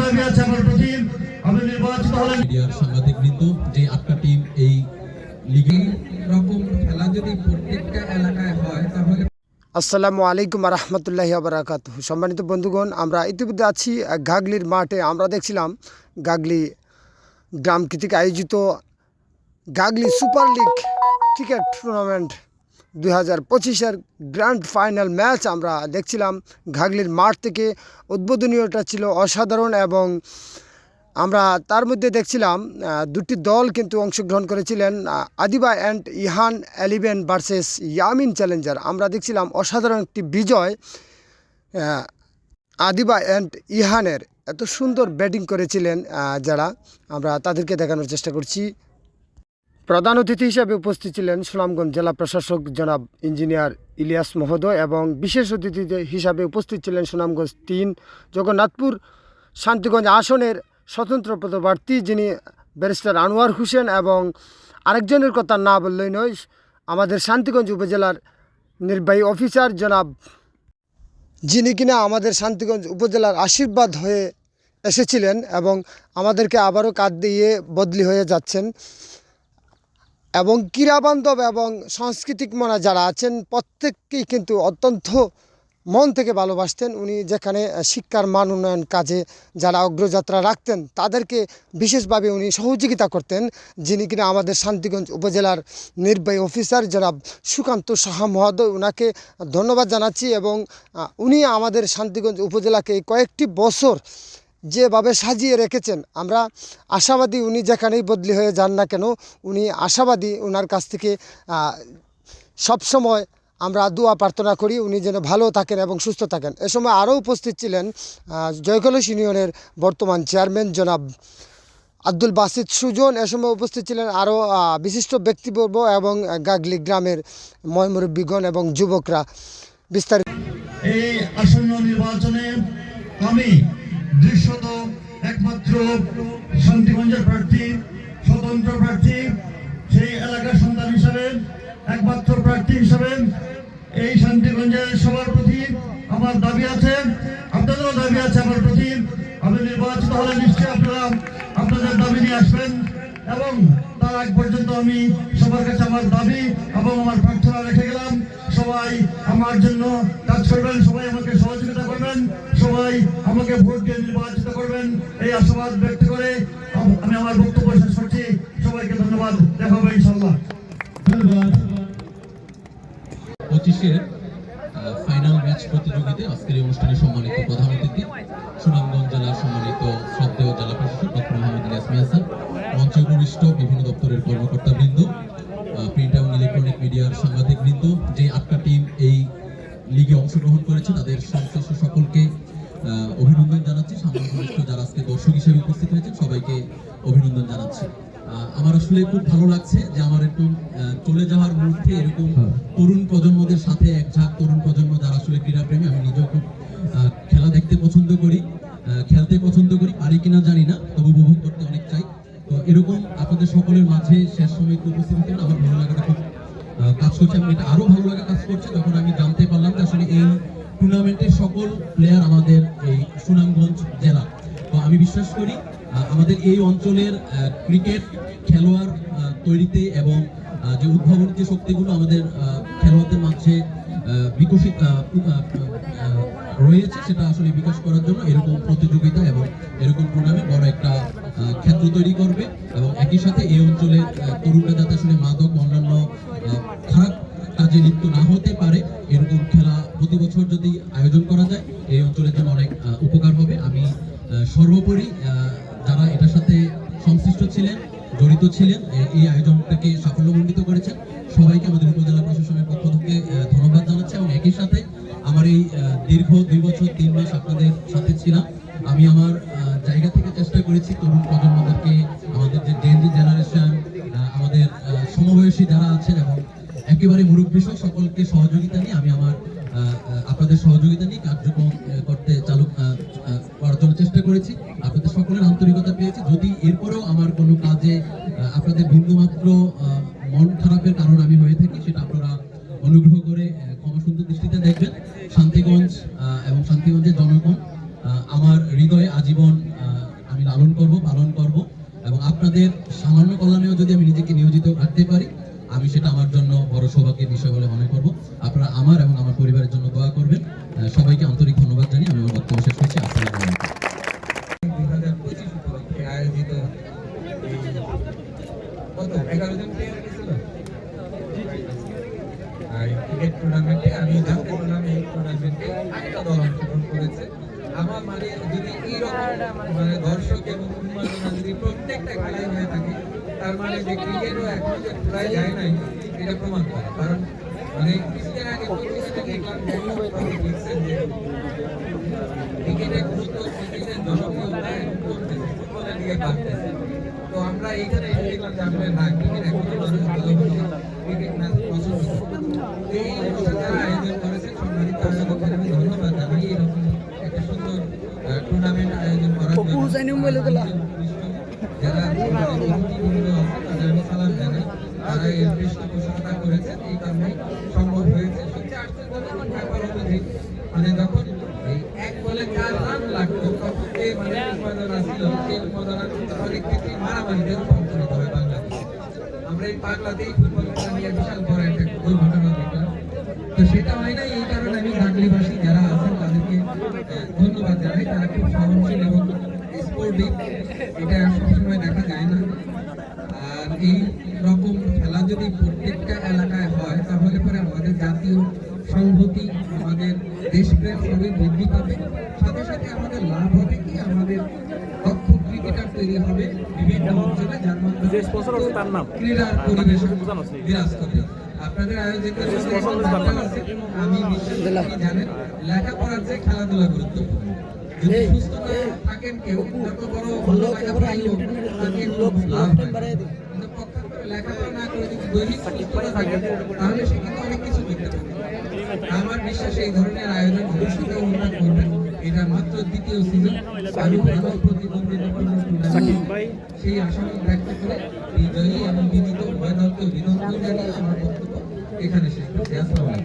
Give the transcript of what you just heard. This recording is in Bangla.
দাবি আছে আমার প্রতি। আমি নির্বাচিত হলে সাংবাদিক বৃন্দ যে আটটা টিম এই লিগে রকম খেলা যদি প্রত্যেকটা এলাকায় হয় তাহলে আসসালামু আলাইকুম রহমতুল্লাহি আবরাকাত সম্মানিত বন্ধুগণ আমরা ইতিমধ্যে আছি গাগলির মাঠে। আমরা দেখছিলাম গাগলি গ্রাম কৃতিক আয়োজিত Gagli super league cricket tournament দুই হাজার পঁচিশের গ্র্যান্ড ফাইনাল ম্যাচ আমরা দেখছিলাম। ঘাগলির মাঠ থেকে উদ্বোধনীয়টা ছিল অসাধারণ এবং আমরা তার মধ্যে দেখছিলাম দুটি দল কিন্তু অংশগ্রহণ করেছিলেন Adiba and Ihan eleven versus Yamin challenger. আমরা দেখছিলাম অসাধারণ একটি বিজয় আদিবা অ্যান্ড ইহানের। এত সুন্দর ব্যাটিং করেছিলেন যারা। আমরা তাদেরকে দেখানোর চেষ্টা করছি। প্রধান অতিথি হিসাবে উপস্থিত ছিলেন সুনামগঞ্জ জেলা প্রশাসক জনাব ইঞ্জিনিয়ার ইলিয়াস মহোদয় এবং বিশেষ অতিথি হিসাবে উপস্থিত ছিলেন সুনামগঞ্জ তিন জগন্নাথপুর শান্তিগঞ্জ আসনের স্বতন্ত্র পদপ্রার্থী যিনি ব্যারিস্টার আনোয়ার হোসেন এবং আরেকজনের কথা না বললেই নয়, আমাদের শান্তিগঞ্জ উপজেলার নির্বাহী অফিসার জনাব যিনি কিনা আমাদের শান্তিগঞ্জ উপজেলার আশীর্বাদ হয়ে এসেছিলেন এবং আমাদেরকে আবারও কাঁধ দিয়ে বদলি হয়ে যাচ্ছেন। এবং ক্রীড়াবান্ধব এবং সাংস্কৃতিক মনা যারা আছেন, প্রত্যেককেই কিন্তু অত্যন্ত মন থেকে ভালোবাসতেন। উনি যেখানে শিক্ষার মান উন্নয়ন কাজে যারা অগ্রযাত্রা রাখতেন, তাদেরকে বিশেষভাবে উনি সহযোগিতা করতেন। যিনি কিনা আমাদের শান্তিগঞ্জ উপজেলার নির্বাহী অফিসার জনাব সুকান্ত সাহা মহোদয় ওনাকে ধন্যবাদ জানাচ্ছি এবং উনি আমাদের শান্তিগঞ্জ উপজেলাকে কয়েকটি বছর যেভাবে সাজিয়ে রেখেছেন, আমরা আশাবাদী উনি যেখানেই বদলি হয়ে যান না কেন, উনি আশাবাদী ওনার কাছ থেকে সবসময় আমরা দোয়া প্রার্থনা করি উনি যেন ভালো থাকেন এবং সুস্থ থাকেন। এ সময় আরও উপস্থিত ছিলেন জয়কলস ইউনিয়নের বর্তমান চেয়ারম্যান জনাব আব্দুল বাসিদ সুজন। এ সময় উপস্থিত ছিলেন আরও বিশিষ্ট ব্যক্তিবর্গ এবং গাগলি গ্রামের ময়মুরব্বীগণ এবং যুবকরা। বিস্তারিত এই আসন্ন নির্বাচনে আমি দৃশ্যত একমাত্র শান্তিগঞ্জের প্রার্থী, স্বতন্ত্র প্রার্থী, সেই এলাকার সন্তান হিসাবে, একমাত্র প্রার্থী হিসাবে এই শান্তিগঞ্জের সবার প্রতি আমার দাবি আছে, আপনাদেরও দাবি আছে আমার প্রতি। আমি নির্বাচিত হলে নিশ্চয়ই আপনারা আপনাদের দাবি নিয়ে আসবেন এবং তার আগ পর্যন্ত আমি সবার কাছে আমার দাবি এবং আমার প্রার্থনা রেখে গেলাম। সবাই আমার জন্য কাজ করবেন সবাই আমাকে সহযোগিতা করবেন, সবাই আমাকে ভোট দিয়ে নির্বাচিত করবেন, এই আশাবাদ ব্যক্ত করে আমি আমার বক্তব্য শেষ করছি। সবাইকে ধন্যবাদ, দেখা হবে ইনশাল্লাহ পঁচিশের ফাইনাল ম্যাচ প্রতিযোগিতায় আজকের অনুষ্ঠানে সম্মানিত প্রধান অতিথি, সুনামগঞ্জ জেলার সম্মানিত শ্রদ্ধেয় জেলা প্রশাসক ডক্টর মোহাম্মদ ইলিয়াস মিয়াসান মঞ্চ বিভিন্ন দপ্তরের কর্মকর্তা জানাচ্ছি সংখ্যাগরিষ্ঠ যারা আজকে দর্শক হিসেবে উপস্থিত হয়েছেন সবাইকে অভিনন্দন জানাচ্ছি। আমার আসলে খুব ভালো লাগছে যে আমার একটু চলে যাওয়ার মুহূর্তে এরকম তরুণ প্রজন্মদের সাথে এক ঝাঁক তরুণ প্রজন্ম যারা আসলে ক্রীড়াপ্রেমী আমি নিজেও খুব খেলা দেখতে পছন্দ করি খেলতে পছন্দ করি পারি কিনা জানি না তবে উপভোগ করতে অনেক চাই। তো এরকম আপনাদের সকলের মাঝে শেষ সময় একটু উপস্থিত হতে আমার ভালো লাগাটা খুব কাজ করছে এবং এটা আরও ভালো লাগা কাজ করছে। যখন আমি জানতে পারলাম যে আসলে এই টুর্নামেন্টের সকল প্লেয়ার আমাদের এই সুনামগঞ্জ জেলা তো আমি বিশ্বাস করি। আমাদের এই অঞ্চলের ক্রিকেট খেলোয়াড় তৈরিতে এবং যে উদ্ভাবনী যে শক্তিগুলো আমাদের খেলোয়াড়দের মাঝে বিকশিত রয়েছে, সেটা আসলে বিকাশ করার জন্য এরকম প্রতিযোগিতা এবং এরকম টুর্নামেন্ট বড় একটা ক্ষেত্র তৈরি করবে এবং একই সাথে এই অঞ্চলের তরুণরা যাতে আসলে মাদক অন্যান্য খারাপ কাজে লিপ্ত না হতে পারে, এরকম খেলা প্রতি বছর যদি আয়োজন করা যায়, এই অঞ্চলের জন্য অনেক উপকার সর্বোপরি যারা এটার সাথে সংশ্লিষ্ট ছিলেন, জড়িত ছিলেন এই আয়োজনটাকে সাফল্যমণ্ডিত করেছেন, সবাইকে আমাদের উপজেলা প্রশাসনের পক্ষ থেকে ধন্যবাদ জানাচ্ছি এবং একই সাথে আমার এই দীর্ঘ দুই বছর, তিন মাস আপনাদের সাথে ছিলাম। আমি আমার জায়গা থেকে চেষ্টা করেছি তরুণ প্রজন্মদেরকে, আমাদের যে জেনজি জেনারেশন আমাদের সমবয়সী যারা আছেন এবং একেবারে মুরব্বী সকলকে সহযোগিতা নিয়ে আমি আমার আপনাদের সহযোগিতা নিয়ে করেছি, আপনাদের সকলের আন্তরিকতা পেয়েছি। যদি এরপরেও আমার কোনো কাজে আপনাদের বিন্দুমাত্র মন খারাপের কারণ আমি হয়ে থাকি, সেটা আপনারা অনুগ্রহ করে ক্ষমা সুন্দর দৃষ্টিতে দেখবেন। শান্তিগঞ্জ এবং শান্তিগঞ্জের জনগণ আমার হৃদয়ে আজীবন আমি লালন করব, পালন করব, এবং আপনাদের সামান্য কল্যাণেও যদি আমি নিজেকে নিয়োজিত রাখতে পারি, আমি সেটা আমার জন্য বড় সৌভাগ্যের বিষয় বলে মনে করব। আপনারা আমার এবং আমার পরিবারের জন্য দোয়া করবেন। সবাইকে আন্তরিক ধন্যবাদ জানিয়ে আমি আমার বক্তব্য শেষ করছি। আপনারা টুর্নামেন্টে আমি জানতে পারলাম এই টুর্নামেন্টে দল অংশগ্রহণ করেছে। আমার মানে যদি এইরকম মানে দর্শক এবং উন্মাদনা যদি প্রত্যেকটা খেলায় হয়ে থাকে, তার মানে যে ক্রিকেটও এখন যে প্রায় যায় নাই, এটা প্রমাণ করে। কারণ মানে কিছুদিন আগে পত্রিকাতে দেখলাম ক্রিকেটের গুরুত্ব ক্রিকেটের জনপ্রিয়তা ফুটবলের দিকে বাড়তেছে। তো আমরা এইখানে দেখলাম যে আসলে না ক্রিকেট এখনও মানুষ ভালোবাসে ক্রিকেট ম্যাচ পছন্দ এই যারা আয়োজন করেছে সম্মানিত আয়োজকদের আমি ধন্যবাদ জানাই। এরকম একটা সুন্দর টুর্নামেন্ট আয়োজন করার জন্য। যারা অতিথিবৃন্দ আছে তাদের আমি সালাম জানাই তারা এর পৃষ্ঠপোষকতা করেছেন এই কারণে সম্ভব হয়েছে। সবচেয়ে আশ্চর্যজনক ব্যাপার হলো যে মানে যখন এই এক বলে চার রান লাগতো তখন যে মানে উন্মাদনা ছিল সেই উন্মাদনা অনেক ক্ষেত্রে মারামারিতে রূপান্তরিত। হয় বাংলাদেশে এই পাগলাতেই ফুটবল নিয়ে বিশাল বড় একটা দুর্ঘটনা দেখলাম তো সেটা হয় না এই কারণে আমি গাগলিবাসী যারা আছেন তাদেরকে ধন্যবাদ জানাই। তারা খুব সহনশীল এবং স্পোর্টিভ এটা সবসময় দেখা যায় না। আর এই রকম খেলা যদি প্রত্যেকটা এলাকায় হয়, তাহলে পরে আমাদের জাতীয় সংহতি, আমাদের দেশপ্রেম সবই বৃদ্ধি পাবে। সাথে সাথে আমাদের লাভ হবে কি? আমাদের তৈরি হবে। বিভিন্ন অঞ্চলে যার মাধ্যমে তার নাম? ক্রীড়ার পরিবেশ বিরাজ করবে আপনাদের আয়োজিত আমি বিশ্বাস জানেন লেখাপড়ার চেয়ে খেলাধুলা গুরুত্বপূর্ণ। সুস্থ থাকেন কেউ যত বড় ভালো লেখাপড়াই হোক তাকে কোনো লাভ হয় না। কিন্তু পক্ষান্তরে লেখাপড়া না করে যদি দৈহিক সুস্থতা থাকে তাহলে সে কিন্তু অনেক কিছু করতে আমার বিশ্বাস এই ধরনের আয়োজন ভবিষ্যতে উন্নত করবে। এটা মাত্র দ্বিতীয় সিজন আরও ভালো প্রতিদ্বন্দ্বিতাপূর্ণ সেই আশাকে ব্যক্ত করে বিজয়ী এবং বিনীত উভয় দলকে জানিয়ে আমার বক্তব্য এখানে শেষ করছি। আসসালাম